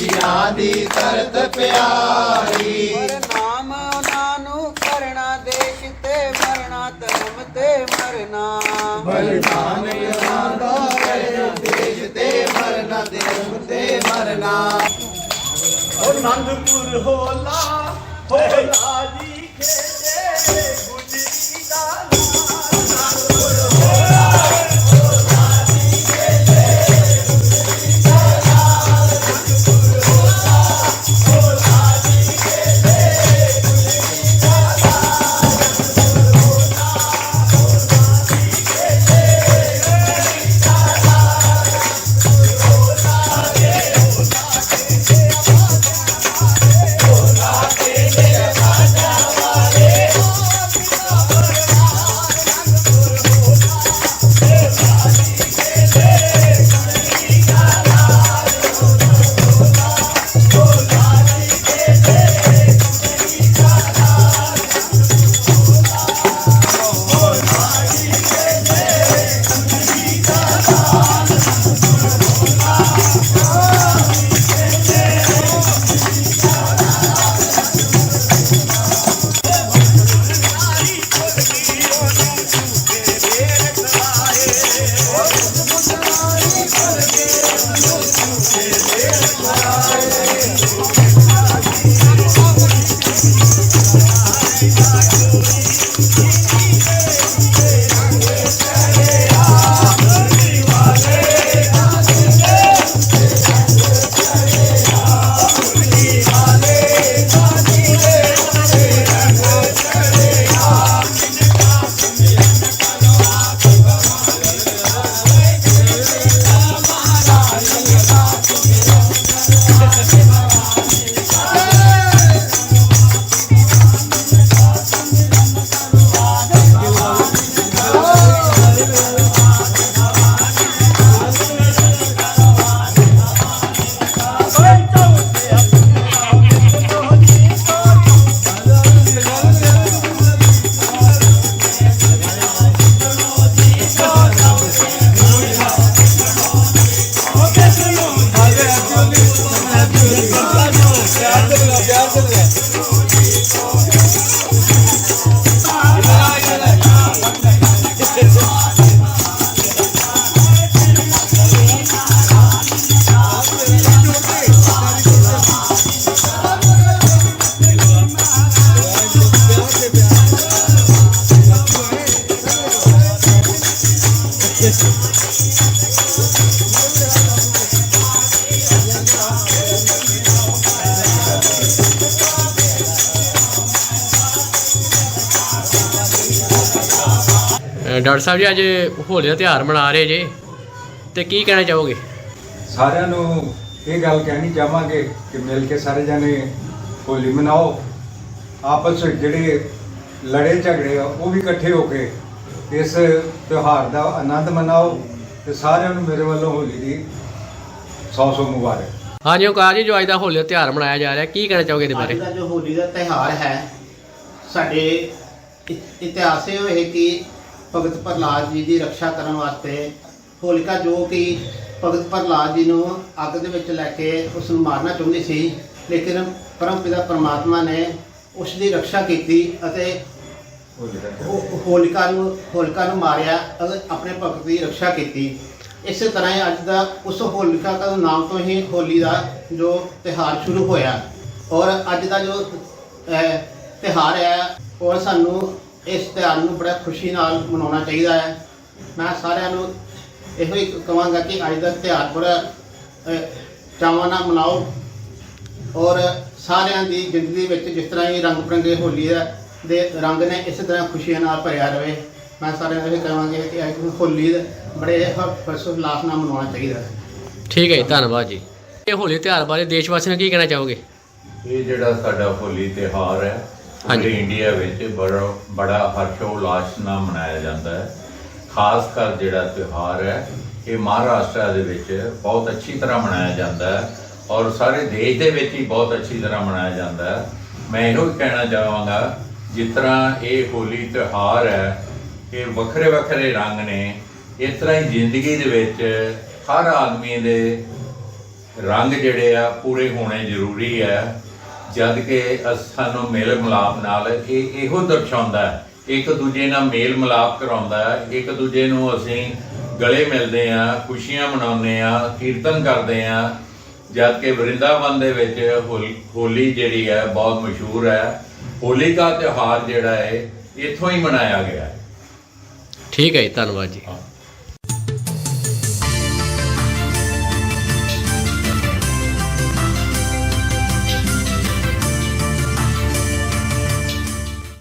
ਰਿਸ਼ੀਆਂ ਦੀ ਤਰਤ ਪਿਆਰੀ। ਪਰ ਨਾਮ ਉਹਨਾਂ ਨੂੰ ਕਰਨਾ ਦੇਸ਼ ਤੇ ਮਰਨਾ ਧਰਮ ਤੇ ਮਰਨਾ। ਬਲਿਦਾਨ ਯਹਾਂ ਦਾ ਹੈ ਦੇਸ਼ ਤੇ ਮਰਨਾ ਦੇਸ਼ ਤੇ ਮਰਨਾ। ਉਹ ਆਨੰਦਪੁਰ ਹੋਲਾ ਹੋਲਾ ਡਾਕਟਰ ਸਾਹਿਬ ਜੀ ਅੱਜ ਹੋਲੀ ਦਾ ਤਿਉਹਾਰ ਮਨਾ ਰਹੇ ਜੇ। ਤੇ ਕੀ ਕਹਿਣਾ ਚਾਹੋਗੇ? ਸਾਰਿਆਂ ਨੂੰ ਇਹ ਗੱਲ ਕਹਿਣੀ ਚਾਹਾਂਗੇ ਕਿ ਮਿਲ ਕੇ ਸਾਰੇ ਜਣੇ ਹੋਲੀ ਮਨਾਓ। ਆਪਸ ਵਿੱਚ ਜਿਹੜੇ ਲੜੇ ਝਗੜੇ ਆ ਉਹ ਵੀ ਇਕੱਠੇ ਹੋ ਕੇ ਇਸ ਤਿਉਹਾਰ ਦਾ ਆਨੰਦ ਮਨਾਓ ਤੇ ਸਾਰਿਆਂ ਨੂੰ ਮੇਰੇ ਵੱਲੋਂ ਹੋਲੀ ਦੀ ਸੌ ਸੌ ਮੁਬਾਰਕ। ਹਾਂਜੀ ਓਕਾਰ ਜੀ ਜੋ ਅੱਜ ਦਾ ਹੋਲੀ ਦਾ ਤਿਉਹਾਰ ਮਨਾਇਆ ਜਾ ਰਿਹਾ ਕੀ ਕਹਿਣਾ ਚਾਹੋਗੇ ਇਹਦੇ ਅੱਜ ਬਾਰੇ ਦਾ ਜੋ ਹੋਲੀ ਦਾ ਤਿਹਾਰ ਹੈ ਸਾਡੇ ਇ- ਇਤਿਹਾਸ ਇਹ ਕਿ ਭਗਤ ਪ੍ਰਹਲਾਦ ਜੀ ਦੀ ਰੱਖਿਆ ਕਰਨ ਵਾਸਤੇ ਹੋਲਿਕਾ ਜੋ ਕਿ ਭਗਤ ਪ੍ਰਹਲਾਦ ਜੀ ਨੂੰ ਅੱਗ ਦੇ ਵਿੱਚ ਲੈ ਕੇ ਉਸ ਨੂੰ ਮਾਰਨਾ ਚਾਹੁੰਦੀ ਸੀ ਲੇਕਿਨ ਪਰਮਪਿਤਾ ਪਰਮਾਤਮਾ ਨੇ ਉਸ ਦੀ ਰੱਖਿਆ ਕੀਤੀ ਅਤੇ ਹੋਲਿਕਾ। ਨੂੰ ਹੋਲਿਕਾ ਨੂੰ ਮਾਰਿਆ ਅਤੇ ਆਪਣੇ ਭਗਤ ਦੀ ਰੱਖਿਆ ਕੀਤੀ। ਇਸੇ ਤਰ੍ਹਾਂ ਹੀ ਅੱਜ ਦਾ ਉਸ ਹੋਲਿਕਾ ਦਾ ਨਾਮ ਤੋਂ ਹੀ ਹੋਲੀ ਦਾ ਜੋ ਤਿਹਾਰ ਸ਼ੁਰੂ ਹੋਇਆ। ਔਰ ਅੱਜ ਦਾ ਜੋ ਅਹ, ਤਿਉਹਾਰ ਹੈ ਔਰ ਸਾਨੂੰ ਇਸ ਤਿਉਹਾਰ ਨੂੰ ਬੜਾ ਖੁਸ਼ੀ ਨਾਲ ਮਨਾਉਣਾ ਚਾਹੀਦਾ ਹੈ। ਮੈਂ ਸਾਰਿਆਂ ਨੂੰ ਇਹੋ ਹੀ ਕਹਾਂਗਾ ਕਿ ਅੱਜ ਦਾ ਤਿਉਹਾਰ ਬੜਾ ਚਾਵਾਂ ਨਾਲ ਮਨਾਓ ਔਰ ਸਾਰਿਆਂ ਦੀ ਜ਼ਿੰਦਗੀ ਵਿੱਚ ਜਿਸ ਤਰ੍ਹਾਂ ਹੀ ਰੰਗ ਬਰੰਗੇ ਹੋਲੀ ਦਾ ਦੇ ਰੰਗ ਨੇ ਇਸੇ ਤਰ੍ਹਾਂ ਖੁਸ਼ੀਆਂ ਨਾਲ ਭਰਿਆ ਰਵੇ ਮੈਂ ਸਾਰਿਆਂ ਨੂੰ ਇਹ ਕਹਾਂਗੇ ਕਿ ਅੱਜ ਹੋਲੀ ਦਾ ਬੜੇ ਹਰਸ਼ ਉਲਾਸ ਨਾਲ ਮਨਾਉਣਾ ਚਾਹੀਦਾ ਹੈ। ਠੀਕ ਹੈ ਜੀ ਧੰਨਵਾਦ ਜੀ। ਇਹ ਹੋਲੀ ਤਿਉਹਾਰ ਬਾਰੇ ਦੇਸ਼ ਵਾਸੀਆਂ ਨੂੰ ਕੀ ਕਹਿਣਾ ਚਾਹੋਗੇ? ਇਹ ਜਿਹੜਾ ਸਾਡਾ ਹੋਲੀ ਤਿਉਹਾਰ ਹੈ। ਪੂਰੇ ਇੰਡੀਆ ਵਿੱਚ ਬੜਾ ਬੜਾ ਹਰਸ਼ੋਲਾਸ ਨਾਲ ਮਨਾਇਆ ਜਾਂਦਾ ਹੈ। ਖਾਸ ਕਰ ਜਿਹੜਾ ਤਿਉਹਾਰ ਹੈ, ਇਹ ਮਹਾਰਾਸ਼ਟਰ ਦੇ ਵਿੱਚ ਬਹੁਤ ਅੱਛੀ ਤਰ੍ਹਾਂ ਮਨਾਇਆ ਜਾਂਦਾ ਹੈ ਔਰ ਸਾਰੇ ਦੇਸ਼ ਦੇ ਵਿੱਚ ਹੀ ਬਹੁਤ ਅੱਛੀ ਤਰ੍ਹਾਂ ਮਨਾਇਆ ਜਾਂਦਾ ਹੈ। ਮੈਂ ਇਹੋ ਹੀ ਕਹਿਣਾ ਚਾਹਾਂਗਾ, ਜਿਸ ਤਰ੍ਹਾਂ ਇਹ ਹੋਲੀ ਤਿਉਹਾਰ ਹੈ, ਇਹ ਵੱਖਰੇ ਵੱਖਰੇ ਰੰਗ ਨੇ, ਇਸ ਤਰ੍ਹਾਂ ਹੀ ਜ਼ਿੰਦਗੀ ਦੇ ਵਿੱਚ ਹਰ ਆਦਮੀ ਦੇ ਰੰਗ ਜਿਹੜੇ ਆ ਪੂਰੇ ਹੋਣੇ ਜ਼ਰੂਰੀ ਹੈ। ਜਦ ਕਿ ਸਾਨੂੰ ਮੇਲ ਮਿਲਾਪ ਨਾਲ ਇਹ ਇਹੋ ਦਰਸਾਉਂਦਾ ਹੈ। ਇੱਕ ਦੂਜੇ ਨਾਲ ਮੇਲ ਮਿਲਾਪ ਕਰਾਉਂਦਾ ਹੈ। ਇੱਕ ਦੂਜੇ ਨੂੰ ਅਸੀਂ ਗਲੇ ਮਿਲਦੇ ਆ ਖੁਸ਼ੀਆਂ ਮਨਾਉਂਦੇ ਆ ਕੀਰਤਨ ਕਰਦੇ ਆ ਜਦ ਕਿ ਵਰਿੰਦਾਵਨ ਦੇ ਵਿੱਚ ਹੋਲ- ਜਿਹੜੀ ਹੈ ਬਹੁਤ ਮਸ਼ਹੂਰ ਹੈ। ਹੋਲੀ ਦਾ ਤਿਉਹਾਰ ਜਿਹੜਾ ਹੈ ਇੱਥੋਂ ਹੀ ਮਨਾਇਆ ਗਿਆ ਠੀਕ ਹੈ ਜੀ ਧੰਨਵਾਦ ਜੀ।